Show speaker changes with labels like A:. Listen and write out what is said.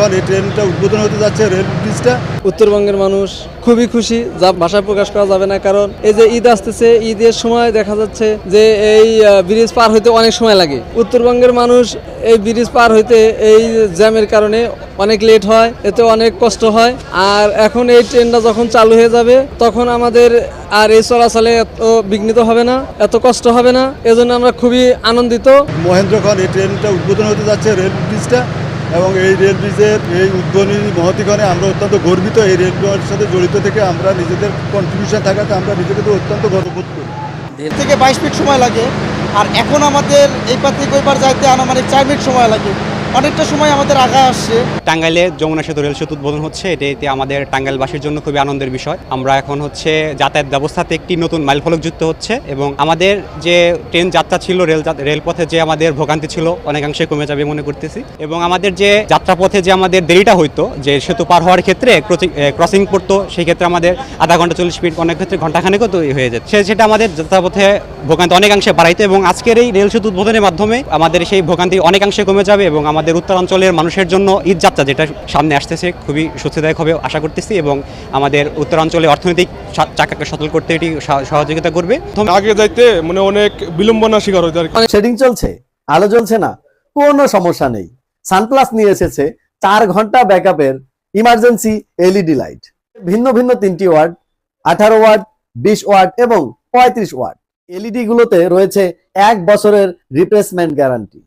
A: যখন এই ট্রেনটা উদ্বোধন হতে যাচ্ছে রেল ব্রিজটা
B: উত্তরবঙ্গের মানুষ খুবই খুশি যা ভাষায় প্রকাশ করা যাবে না কারণ এই যে ঈদ আসতেছে ঈদের সময় দেখা যাচ্ছে যে এই ব্রিজ পার হইতে অনেক সময় লাগে। উত্তরবঙ্গের মানুষ এই ব্রিজ পার হইতে এই জ্যামের কারণে অনেক লেট হয় এতে অনেক কষ্ট হয়। আর এখন এই ট্রেনটা যখন চালু হয়ে যাবে তখন আমাদের আর এই চলাচলে এত বিঘ্নিত হবে না এত কষ্ট হবে না। এজন্য আমরা খুবই আনন্দিত।
A: মহেন্দ্রক্ষণ এই ট্রেনটা উদ্বোধন হতে যাচ্ছে রেল ব্রিজটা এবং এই রেল ব্রিজের এই উদ্বোধনী মহতিকরণে আমরা অত্যন্ত গর্বিত এই রেল ব্রিজের সাথে জড়িত থেকে আমরা নিজেদের কন্ট্রিবিউশন থাকাতে আমরা নিজেকে তো অত্যন্ত গর্ববোধ করি।
C: দেড় থেকে বাইশ মিনিট সময় লাগে, আর এখন আমাদের এই পার থেকে যাইতে আনুমানিক চার মিনিট সময় লাগে। অনেকটা সময় আমাদের আগা আসছে।
D: টাঙ্গাইলে যমুনা সেতু রেল সেতু উদ্বোধন হচ্ছে, এটি আমাদের টাঙ্গাইলবাসীর জন্য খুবই আনন্দের বিষয়। আমরা এখন হচ্ছে যাতায়াত ব্যবস্থাতে একটি নতুন মাইলফলক যুক্ত হচ্ছে এবং আমাদের যে ট্রেন যাত্রা ছিল, রেল রেলপথে যে আমাদের ভোগান্তি ছিল, অনেকাংশে কমে যাবে মনে করতেছি। এবং আমাদের যে যাত্রাপথে যে আমাদের দেরিটা হইতো, যে সেতু পার হওয়ার ক্ষেত্রে ক্রসিং পড়তো, সেই ক্ষেত্রে আমাদের আধা ঘণ্টা চল্লিশ মিনিট, অনেক ক্ষেত্রে ঘন্টাখানেকও তো হয়ে যেত। সেটা আমাদের যাত্রাপথে ভোগান্তি অনেকাংশে বাড়াইতো এবং আজকের এই রেল সেতু উদ্বোধনের মাধ্যমে আমাদের সেই ভোগান্তি অনেকাংশে কমে যাবে এবং আমাদের উত্তরাঞ্চলের মানুষের জন্য ঈদ যাত্রা যেটা সামনে আসতেছে খুবই স্বস্তিদায়ক হবে আশা করতেছি এবং আমাদের উত্তরাঞ্চলে অর্থনৈতিক চাকাকে সচল করতে এটি সহযোগিতা করবে।
E: আগে যাইতে মানে অনেক বিলম্বনা শিকার হইতে
F: শেডিং চলছে আলো জ্বলছে না কোনো সমস্যা নেই। সানপ্লাস নিয়ে এসেছে চার ঘণ্টা ব্যাকআপের ইমার্জেন্সি এলইডি লাইট ভিন্ন ভিন্ন তিনটি ওয়ার্ড আঠারো ওয়ার্ড বিশ ওয়ার্ড এবং পঁয়ত্রিশ ওয়ার্ড। এলইডি গুলোতে রয়েছে এক বছরের রিপ্লেসমেন্ট গ্যারান্টি